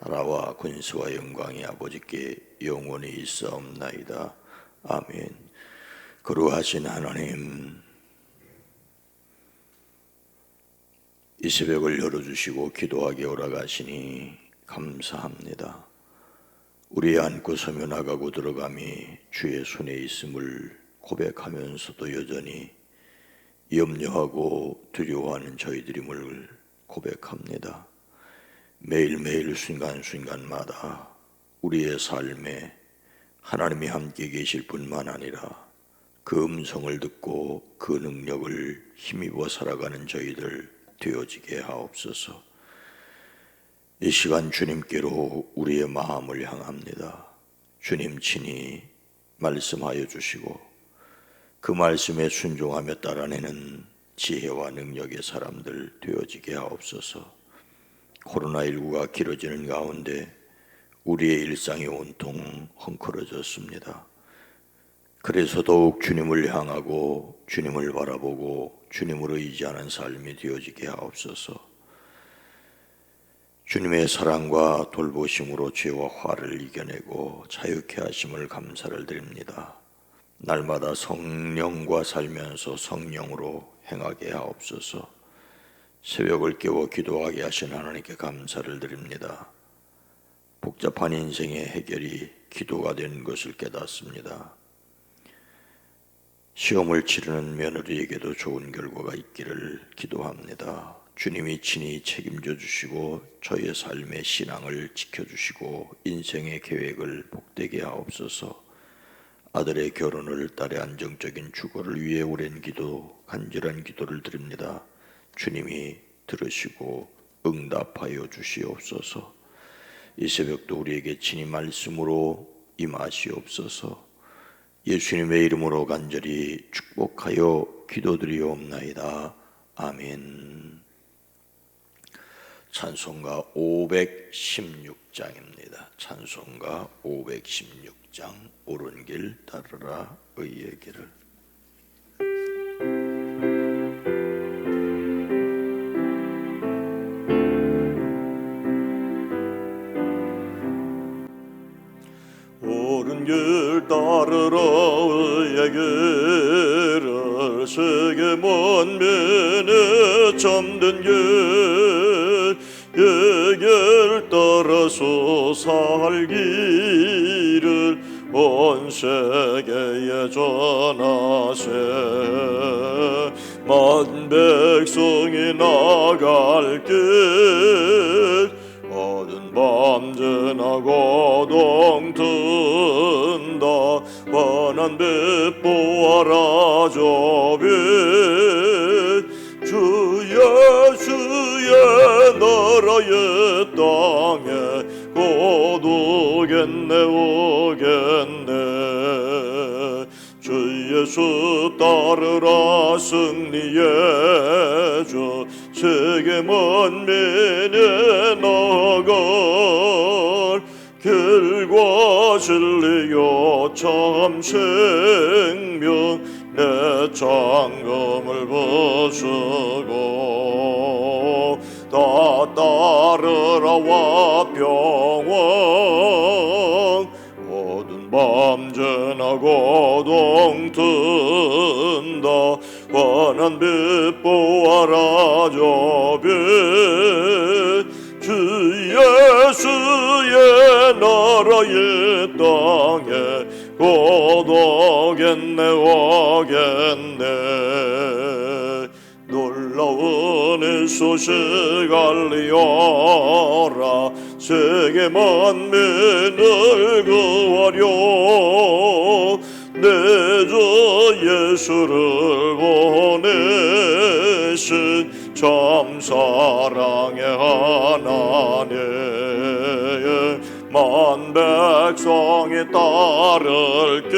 나라와 권세와 영광이 아버지께 영원히 있사옵나이다. 아멘. 거룩하신 하나님, 이 새벽을 열어주시고 기도하게 오라가시니 감사합니다. 우리 안고 서며 나가고 들어감이 주의 손에 있음을 고백하면서도 여전히 염려하고 두려워하는 저희들임을 고백합니다. 매일매일 순간순간마다 우리의 삶에 하나님이 함께 계실 뿐만 아니라 그 음성을 듣고 그 능력을 힘입어 살아가는 저희들 되어지게 하옵소서. 이 시간 주님께로 우리의 마음을 향합니다. 주님 친히 말씀하여 주시고 그 말씀에 순종하며 따라내는 지혜와 능력의 사람들 되어지게 하옵소서. 코로나19가 길어지는 가운데 우리의 일상이 온통 헝클어졌습니다. 그래서 더욱 주님을 향하고 주님을 바라보고 주님을 의지하는 삶이 되어지게 하옵소서. 주님의 사랑과 돌보심으로 죄와 화를 이겨내고 자유케 하심을 감사를 드립니다. 날마다 성령과 살면서 성령으로 행하게 하옵소서. 새벽을 깨워 기도하게 하신 하나님께 감사를 드립니다. 복잡한 인생의 해결이 기도가 된 것을 깨닫습니다. 시험을 치르는 며느리에게도 좋은 결과가 있기를 기도합니다. 주님이 친히 책임져 주시고 저의 삶의 신앙을 지켜주시고 인생의 계획을 복되게 하옵소서. 아들의 결혼을 딸의 안정적인 주거를 위해 오랜 기도, 간절한 기도를 드립니다. 주님이 들으시고 응답하여 주시옵소서. 이 새벽도 우리에게 친히 말씀으로 임하시옵소서. 예수님의 이름으로 간절히 축복하여 기도드리옵나이다. 아멘. 찬송가 516장입니다. 찬송가 516장 옳은 길 따르라 의의 길을 옳은 길 따르라 의의 길을 세계 만민의 참된 길의길 따라서 살기를 온 세계에 전하세. 만 백성이 나갈 길 어두운 밤 지나고 동튼다 빛 보아라 저빛 주 예수의 나라의 땅에 고독겠네 오겠네. 주 예수 따르라 승리의 주 세계 만민에 길과 진리요 참 생명 내 장검을 벗으고 다 따르라 와 병왕 어두운 밤 지나고 동튼다. 환한 빛 보아라 저빛. 주 예수의 나라의 땅에 고독겠네 오겠네. 놀라운 이 소식 알리어라. 세계 만민을 구하려. 내저 예수를 보내신 참 사랑의 하나님. 만 백성이 따를 길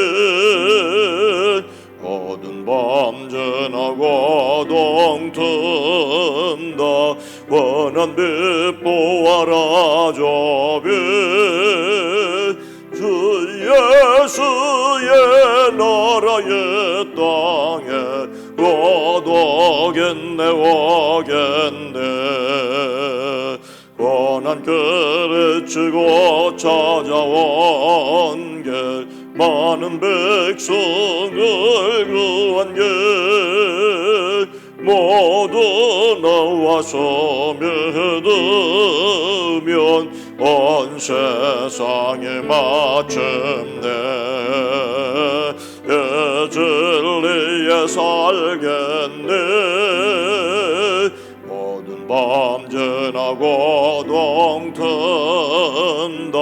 어두운 밤 지나고 동튼다. 원한 빛 보아라 저빛 주 예수의 나라의 땅에 얻 어겠네 오겠네. 권한 길을 치고 찾아온 길 많은 백성을 구한 길 모두 나와서 믿으면 온 세상에 마침내 예 진리에 살겠네. 모든 밤 지나고 동튼다.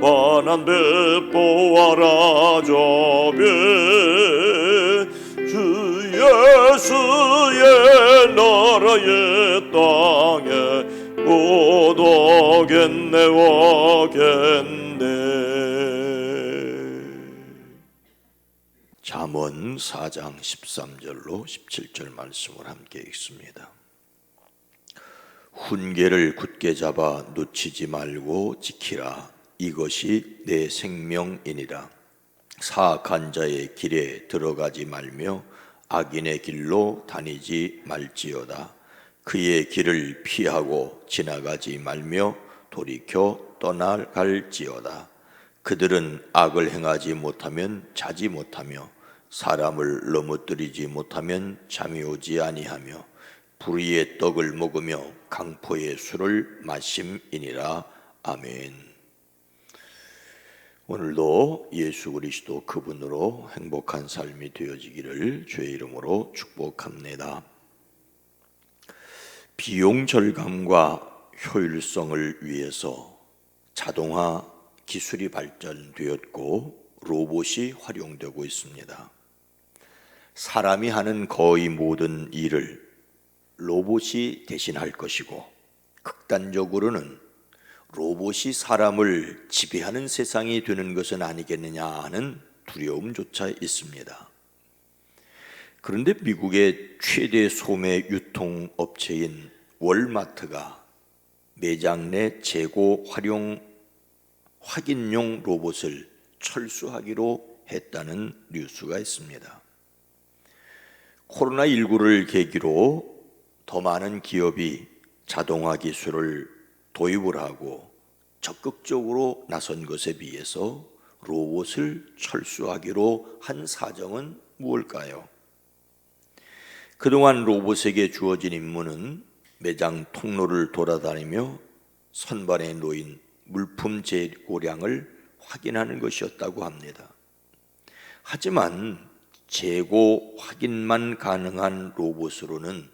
환한 빛 보아라 저빛 주 예수의 나라의 땅에 못 오겠네 오겠네 잠언 4장 13절로 17절 말씀을 함께 읽습니다. 훈계를 굳게 잡아 놓치지 말고 지키라. 이것이 내 생명이니라. 사악한 자의 길에 들어가지 말며 악인의 길로 다니지 말지어다. 그의 길을 피하고 지나가지 말며 돌이켜 떠나갈지어다. 그들은 악을 행하지 못하면 자지 못하며 사람을 넘어뜨리지 못하면 잠이 오지 아니하며 불의의 떡을 먹으며 강포의 술을 마심이니라 아멘. 오늘도 예수 그리스도 그분으로 행복한 삶이 되어지기를 주의 이름으로 축복합니다. 비용 절감과 효율성을 위해서 자동화 기술이 발전되었고 로봇이 활용되고 있습니다. 사람이 하는 거의 모든 일을 로봇이 대신할 것이고 극단적으로는 로봇이 사람을 지배하는 세상이 되는 것은 아니겠느냐 하는 두려움조차 있습니다. 그런데 미국의 최대 소매 유통 업체인 월마트가 매장 내 재고 활용 확인용 로봇을 철수하기로 했다는 뉴스가 있습니다. 코로나19를 계기로 더 많은 기업이 자동화 기술을 도입을 하고 적극적으로 나선 것에 비해서 로봇을 철수하기로 한 사정은 무엇일까요? 그동안 로봇에게 주어진 임무는 매장 통로를 돌아다니며 선반에 놓인 물품 재고량을 확인하는 것이었다고 합니다. 하지만 재고 확인만 가능한 로봇으로는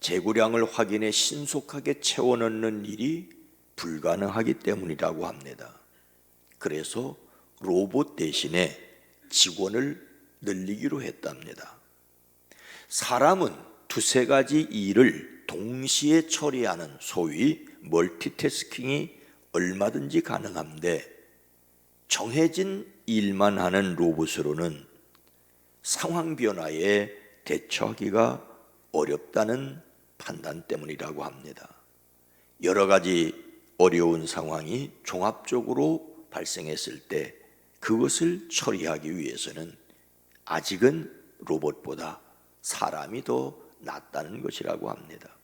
재고량을 확인해 신속하게 채워 넣는 일이 불가능하기 때문이라고 합니다. 그래서 로봇 대신에 직원을 늘리기로 했답니다. 사람은 두세 가지 일을 동시에 처리하는 소위 멀티태스킹이 얼마든지 가능한데 정해진 일만 하는 로봇으로는 상황 변화에 대처하기가 어렵다는 판단 때문이라고 합니다. 여러 가지 어려운 상황이 종합적으로 발생했을 때 그것을 처리하기 위해서는 아직은 로봇보다 사람이 더 낫다는 것이라고 합니다.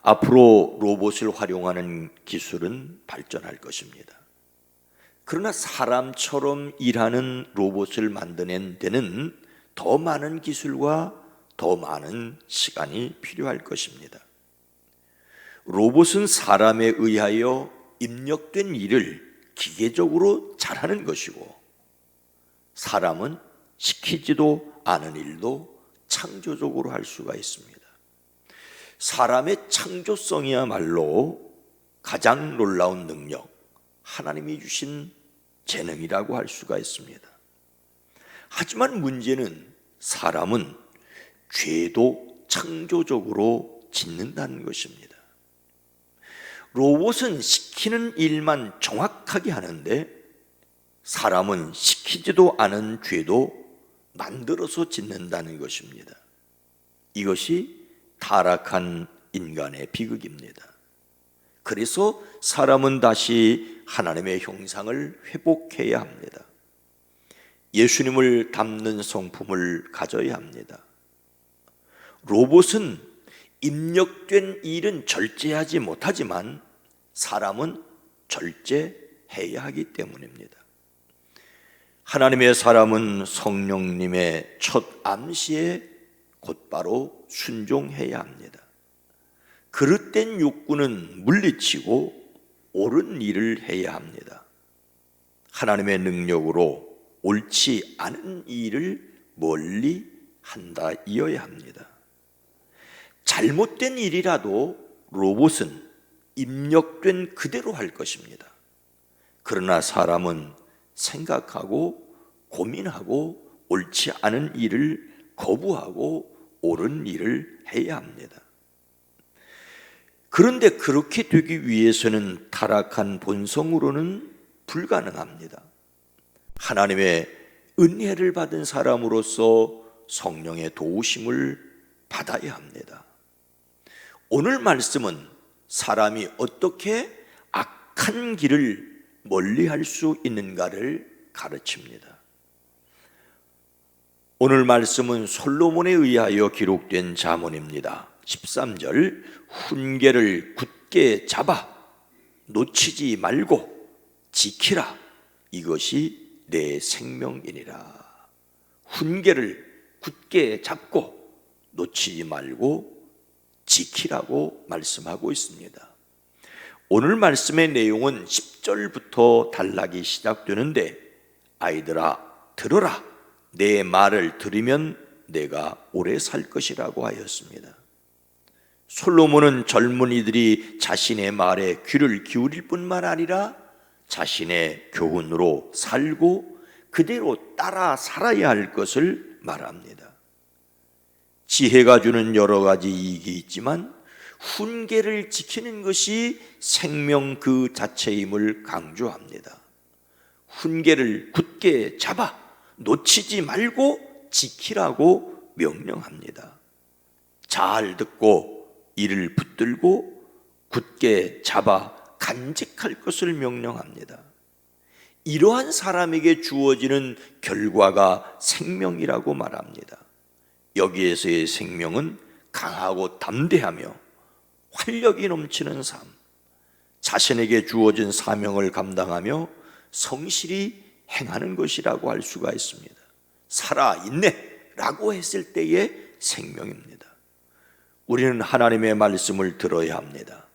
앞으로 로봇을 활용하는 기술은 발전할 것입니다. 그러나 사람처럼 일하는 로봇을 만드는 데는 더 많은 기술과 더 많은 시간이 필요할 것입니다. 로봇은 사람에 의하여 입력된 일을 기계적으로 잘하는 것이고 사람은 시키지도 않은 일도 창조적으로 할 수가 있습니다. 사람의 창조성이야말로 가장 놀라운 능력, 하나님이 주신 재능이라고 할 수가 있습니다. 하지만 문제는 사람은 죄도 창조적으로 짓는다는 것입니다. 로봇은 시키는 일만 정확하게 하는데 사람은 시키지도 않은 죄도 만들어서 짓는다는 것입니다. 이것이 타락한 인간의 비극입니다. 그래서 사람은 다시 하나님의 형상을 회복해야 합니다. 예수님을 담는 성품을 가져야 합니다. 로봇은 입력된 일은 절제하지 못하지만 사람은 절제해야 하기 때문입니다. 하나님의 사람은 성령님의 첫 암시에 곧바로 순종해야 합니다. 그릇된 욕구는 물리치고 옳은 일을 해야 합니다. 하나님의 능력으로 옳지 않은 일을 멀리 한다 이어야 합니다. 잘못된 일이라도 로봇은 입력된 그대로 할 것입니다. 그러나 사람은 생각하고 고민하고 옳지 않은 일을 거부하고 옳은 일을 해야 합니다. 그런데 그렇게 되기 위해서는 타락한 본성으로는 불가능합니다. 하나님의 은혜를 받은 사람으로서 성령의 도우심을 받아야 합니다. 오늘 말씀은 사람이 어떻게 악한 길을 멀리 할 수 있는가를 가르칩니다. 오늘 말씀은 솔로몬에 의하여 기록된 자문입니다. 13절 훈계를 굳게 잡아 놓치지 말고 지키라 이것이 내 생명이니라. 훈계를 굳게 잡고 놓치지 말고 지키라고 말씀하고 있습니다. 오늘 말씀의 내용은 10절부터 단락이 시작되는데 아이들아 들어라 내 말을 들으면 내가 오래 살 것이라고 하였습니다. 솔로몬은 젊은이들이 자신의 말에 귀를 기울일 뿐만 아니라 자신의 교훈으로 살고 그대로 따라 살아야 할 것을 말합니다. 지혜가 주는 여러 가지 이익이 있지만 훈계를 지키는 것이 생명 그 자체임을 강조합니다. 훈계를 굳게 잡아 놓치지 말고 지키라고 명령합니다. 잘 듣고 이를 붙들고 굳게 잡아 간직할 것을 명령합니다. 이러한 사람에게 주어지는 결과가 생명이라고 말합니다. 여기에서의 생명은 강하고 담대하며 활력이 넘치는 삶, 자신에게 주어진 사명을 감당하며 성실히 행하는 것이라고 할 수가 있습니다. 살아있네 라고 했을 때의 생명입니다. 우리는 하나님의 말씀을 들어야 합니다.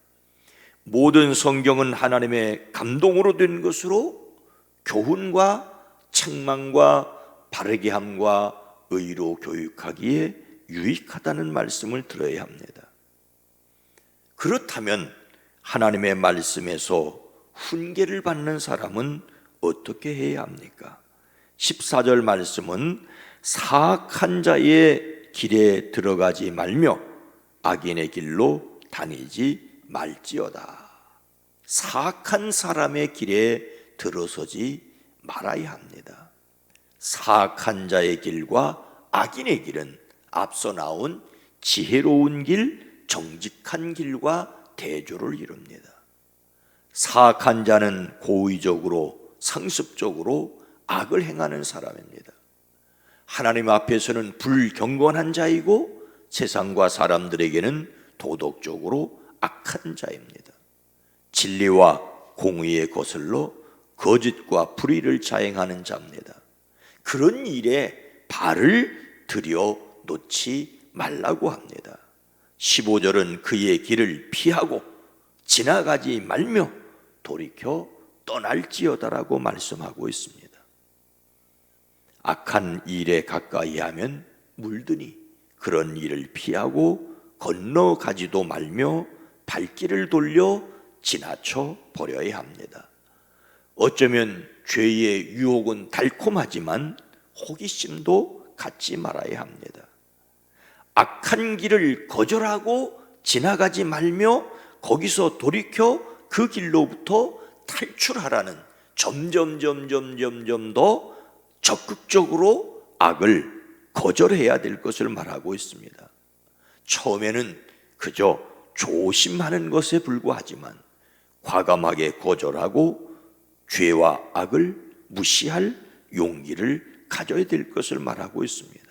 모든 성경은 하나님의 감동으로 된 것으로 교훈과 책망과 바르게 함과 의로 교육하기에 유익하다는 말씀을 들어야 합니다. 그렇다면 하나님의 말씀에서 훈계를 받는 사람은 어떻게 해야 합니까? 14절 말씀은 사악한 자의 길에 들어가지 말며 악인의 길로 다니지 말지어다. 사악한 사람의 길에 들어서지 말아야 합니다. 사악한 자의 길과 악인의 길은 앞서 나온 지혜로운 길, 정직한 길과 대조를 이룹니다. 사악한 자는 고의적으로 상습적으로 악을 행하는 사람입니다. 하나님 앞에서는 불경건한 자이고 세상과 사람들에게는 도덕적으로 악한 자입니다. 진리와 공의에 거슬러 거짓과 불의를 자행하는 자입니다. 그런 일에 발을 들여 놓지 말라고 합니다. 15절은 그의 길을 피하고 지나가지 말며 돌이켜 떠날지어다라고 말씀하고 있습니다. 악한 일에 가까이 하면 물드니 그런 일을 피하고 건너가지도 말며 발길을 돌려 지나쳐 버려야 합니다. 어쩌면 죄의 유혹은 달콤하지만 호기심도 갖지 말아야 합니다. 악한 길을 거절하고 지나가지 말며 거기서 돌이켜 그 길로부터 탈출하라는 점점 점점 점점 더 적극적으로 악을 거절해야 될 것을 말하고 있습니다. 처음에는 그저 조심하는 것에 불과하지만 과감하게 거절하고 죄와 악을 무시할 용기를 가져야 될 것을 말하고 있습니다.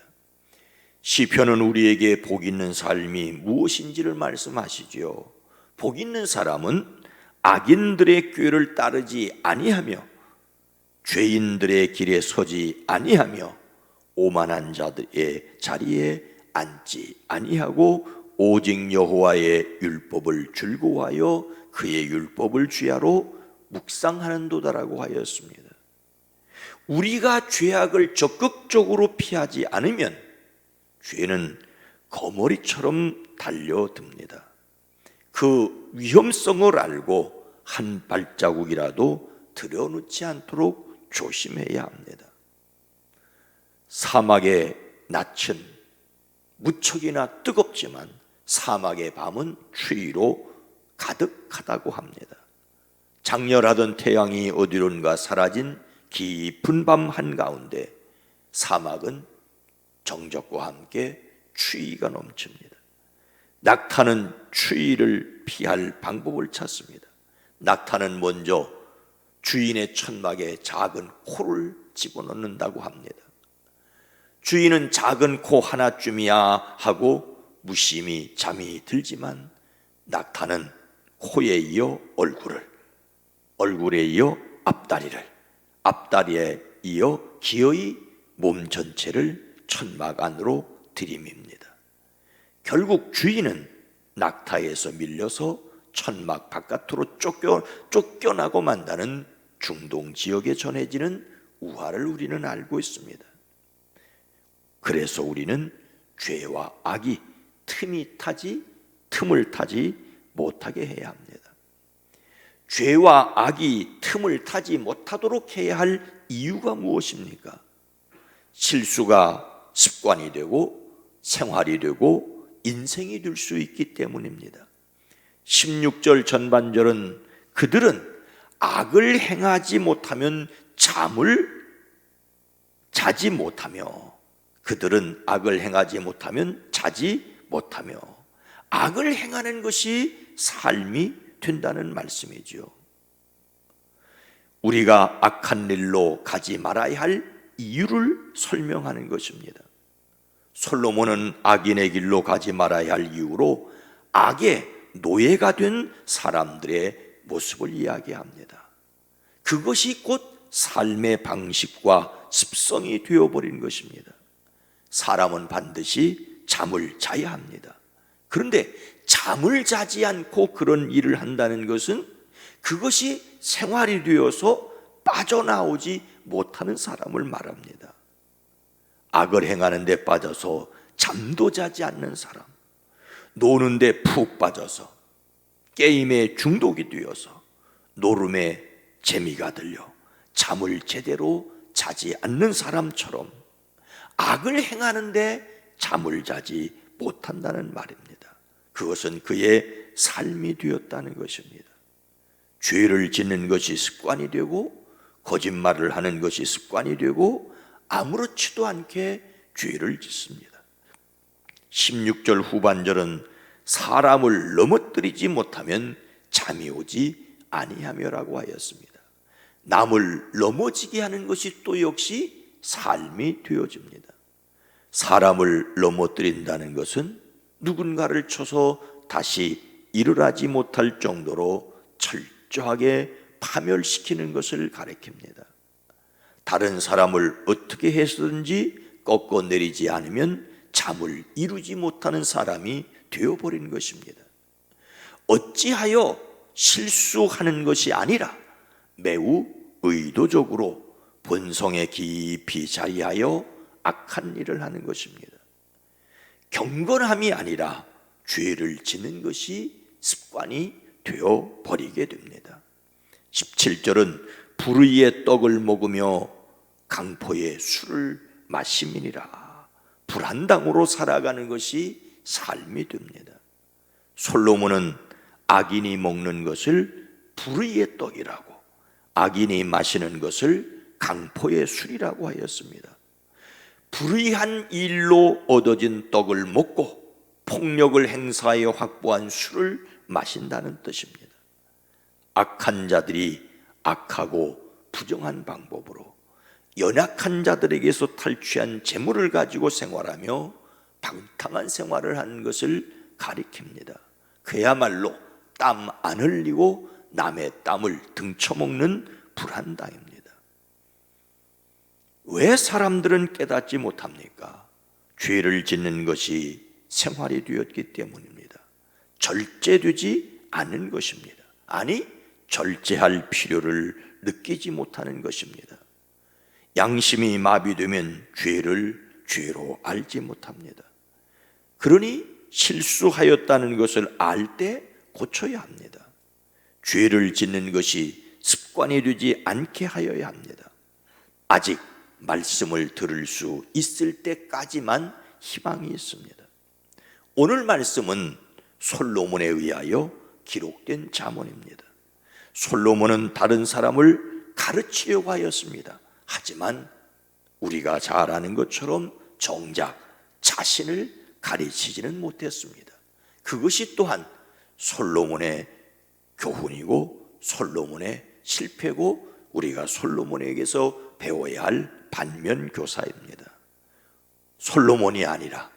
시편은 우리에게 복 있는 삶이 무엇인지를 말씀하시지요. 복 있는 사람은 악인들의 꾀를 따르지 아니하며 죄인들의 길에 서지 아니하며 오만한 자들의 자리에 앉지 아니하고 오직 여호와의 율법을 즐거워하여 그의 율법을 주야로 묵상하는도다라고 하였습니다. 우리가 죄악을 적극적으로 피하지 않으면 죄는 거머리처럼 달려듭니다. 그 위험성을 알고 한 발자국이라도 들여놓지 않도록 조심해야 합니다. 사막의 낯은 무척이나 뜨겁지만 사막의 밤은 추위로 가득하다고 합니다. 장렬하던 태양이 어디론가 사라진 깊은 밤 한가운데 사막은 정적과 함께 추위가 넘칩니다. 낙타는 추위를 피할 방법을 찾습니다. 낙타는 먼저 주인의 천막에 작은 코를 집어넣는다고 합니다. 주인은 작은 코 하나쯤이야 하고 무심히 잠이 들지만 낙타는 코에 이어 얼굴을, 얼굴에 이어 앞다리를, 앞다리에 이어 기어이 몸 전체를 천막 안으로 들이밉니다. 결국 주인은 낙타에서 밀려서 천막 바깥으로 쫓겨, 쫓겨나고 만다는 중동 지역에 전해지는 우화를 우리는 알고 있습니다. 그래서 우리는 죄와 악이 틈이 타지 틈을 타지 못하게 해야 합니다. 죄와 악이 틈을 타지 못하도록 해야 할 이유가 무엇입니까? 실수가 습관이 되고 생활이 되고 인생이 될 수 있기 때문입니다. 16절 전반절은 그들은 악을 행하지 못하면 잠을 자지 못하며 그들은 악을 행하지 못하면 자지 못하며 악을 행하는 것이 삶이 된다는 말씀이지요. 우리가 악한 일로 가지 말아야 할 이유를 설명하는 것입니다. 솔로몬은 악인의 길로 가지 말아야 할 이유로 악의 노예가 된 사람들의 모습을 이야기합니다. 그것이 곧 삶의 방식과 습성이 되어버린 것입니다. 사람은 반드시 잠을 자야 합니다. 그런데 잠을 자지 않고 그런 일을 한다는 것은 그것이 생활이 되어서 빠져나오지 못하는 사람을 말합니다. 악을 행하는 데 빠져서 잠도 자지 않는 사람, 노는데 푹 빠져서 게임에 중독이 되어서 노름에 재미가 들려 잠을 제대로 자지 않는 사람처럼 악을 행하는데 잠을 자지 못한다는 말입니다. 그것은 그의 삶이 되었다는 것입니다. 죄를 짓는 것이 습관이 되고 거짓말을 하는 것이 습관이 되고 아무렇지도 않게 죄를 짓습니다. 16절 후반절은 사람을 넘어뜨리지 못하면 잠이 오지 아니하며라고 하였습니다. 남을 넘어지게 하는 것이 또 역시 삶이 되어집니다. 사람을 넘어뜨린다는 것은 누군가를 쳐서 다시 일어나지 못할 정도로 철저하게 파멸시키는 것을 가리킵니다. 다른 사람을 어떻게 해서든지 꺾어내리지 않으면 잠을 이루지 못하는 사람이 되어버린 것입니다. 어찌하여 실수하는 것이 아니라 매우 의도적으로 본성에 깊이 자리하여 악한 일을 하는 것입니다. 경건함이 아니라 죄를 지는 것이 습관이 되어 버리게 됩니다. 17절은 불의의 떡을 먹으며 강포의 술을 마심이니라. 불안당으로 살아가는 것이 삶이 됩니다. 솔로몬은 악인이 먹는 것을 불의의 떡이라고 악인이 마시는 것을 강포의 술이라고 하였습니다. 불의한 일로 얻어진 떡을 먹고 폭력을 행사하여 확보한 술을 마신다는 뜻입니다. 악한 자들이 악하고 부정한 방법으로 연약한 자들에게서 탈취한 재물을 가지고 생활하며 방탕한 생활을 하는 것을 가리킵니다. 그야말로 땀 안 흘리고 남의 땀을 등쳐먹는 불한당입니다. 왜 사람들은 깨닫지 못합니까? 죄를 짓는 것이 생활이 되었기 때문입니다. 절제되지 않는 것입니다. 아니, 절제할 필요를 느끼지 못하는 것입니다. 양심이 마비되면 죄를 죄로 알지 못합니다. 그러니 실수하였다는 것을 알 때 고쳐야 합니다. 죄를 짓는 것이 습관이 되지 않게 하여야 합니다. 아직 말씀을 들을 수 있을 때까지만 희망이 있습니다. 오늘 말씀은 솔로몬에 의하여 기록된 자문입니다. 솔로몬은 다른 사람을 가르치려고 하였습니다. 하지만 우리가 잘 아는 것처럼 정작 자신을 가르치지는 못했습니다. 그것이 또한 솔로몬의 교훈이고 솔로몬의 실패고 우리가 솔로몬에게서 배워야 할 반면 교사입니다. 솔로몬이 아니라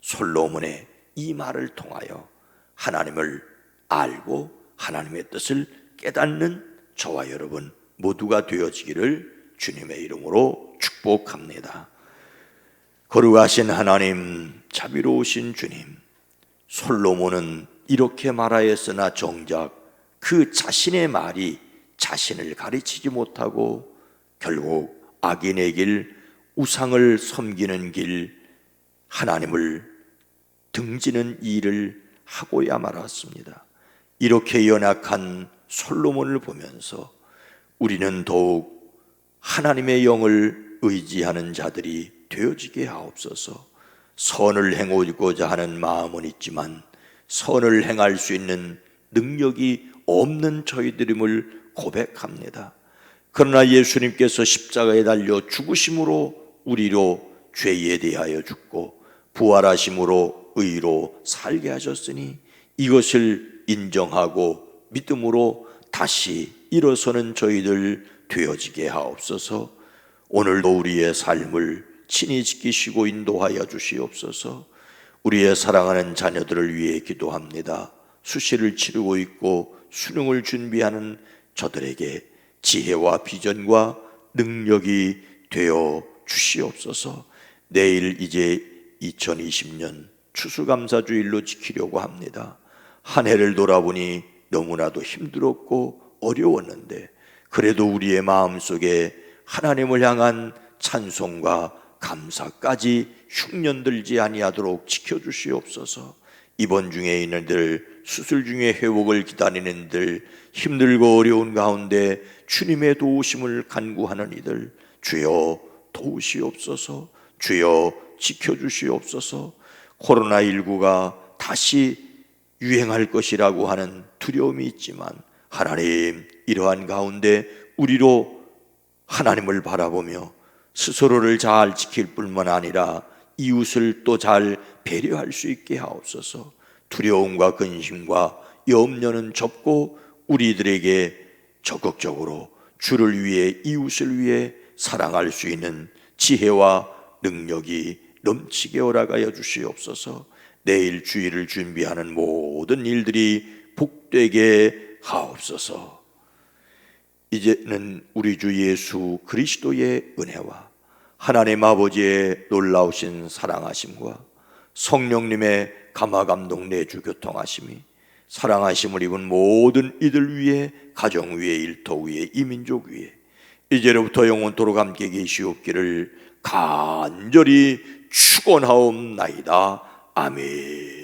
솔로몬의 이 말을 통하여 하나님을 알고 하나님의 뜻을 깨닫는 저와 여러분 모두가 되어지기를 주님의 이름으로 축복합니다. 거룩하신 하나님, 자비로우신 주님, 솔로몬은 이렇게 말하였으나 정작 그 자신의 말이 자신을 가르치지 못하고 결국 악인의 길, 우상을 섬기는 길, 하나님을 등지는 일을 하고야 말았습니다. 이렇게 연약한 솔로몬을 보면서 우리는 더욱 하나님의 영을 의지하는 자들이 되어지게 하옵소서. 선을 행하고자 하는 마음은 있지만 선을 행할 수 있는 능력이 없는 저희들임을 고백합니다. 그러나 예수님께서 십자가에 달려 죽으심으로 우리로 죄에 대하여 죽고 부활하심으로 의로 살게 하셨으니 이것을 인정하고 믿음으로 다시 일어서는 저희들 되어지게 하옵소서. 오늘도 우리의 삶을 친히 지키시고 인도하여 주시옵소서. 우리의 사랑하는 자녀들을 위해 기도합니다. 수시를 치르고 있고 수능을 준비하는 저들에게 지혜와 비전과 능력이 되어 주시옵소서. 내일 이제 2020년 추수감사주일로 지키려고 합니다. 한 해를 돌아보니 너무나도 힘들었고 어려웠는데 그래도 우리의 마음 속에 하나님을 향한 찬송과 감사까지 흉년들지 아니하도록 지켜주시옵소서. 이번 중에 있는 들 수술 중에 회복을 기다리는 이들 힘들고 어려운 가운데 주님의 도우심을 간구하는 이들 주여 도우시옵소서. 주여 지켜주시옵소서. 코로나19가 다시 유행할 것이라고 하는 두려움이 있지만 하나님 이러한 가운데 우리로 하나님을 바라보며 스스로를 잘 지킬 뿐만 아니라 이웃을 또 잘 배려할 수 있게 하옵소서. 두려움과 근심과 염려는 접고 우리들에게 적극적으로 주를 위해 이웃을 위해 사랑할 수 있는 지혜와 능력이 넘치게 허락하여 주시옵소서. 내일 주일을 준비하는 모든 일들이 복되게 하옵소서. 이제는 우리 주 예수 그리스도의 은혜와 하나님 아버지의 놀라우신 사랑하심과 성령님의 감동 내주 교통하심이 사랑하심을 입은 모든 이들 위에 가정 위에 일터 위에 이민족 위에 이제로부터 영원토록 함께 계시옵기를 간절히 축원하옵나이다. 아멘.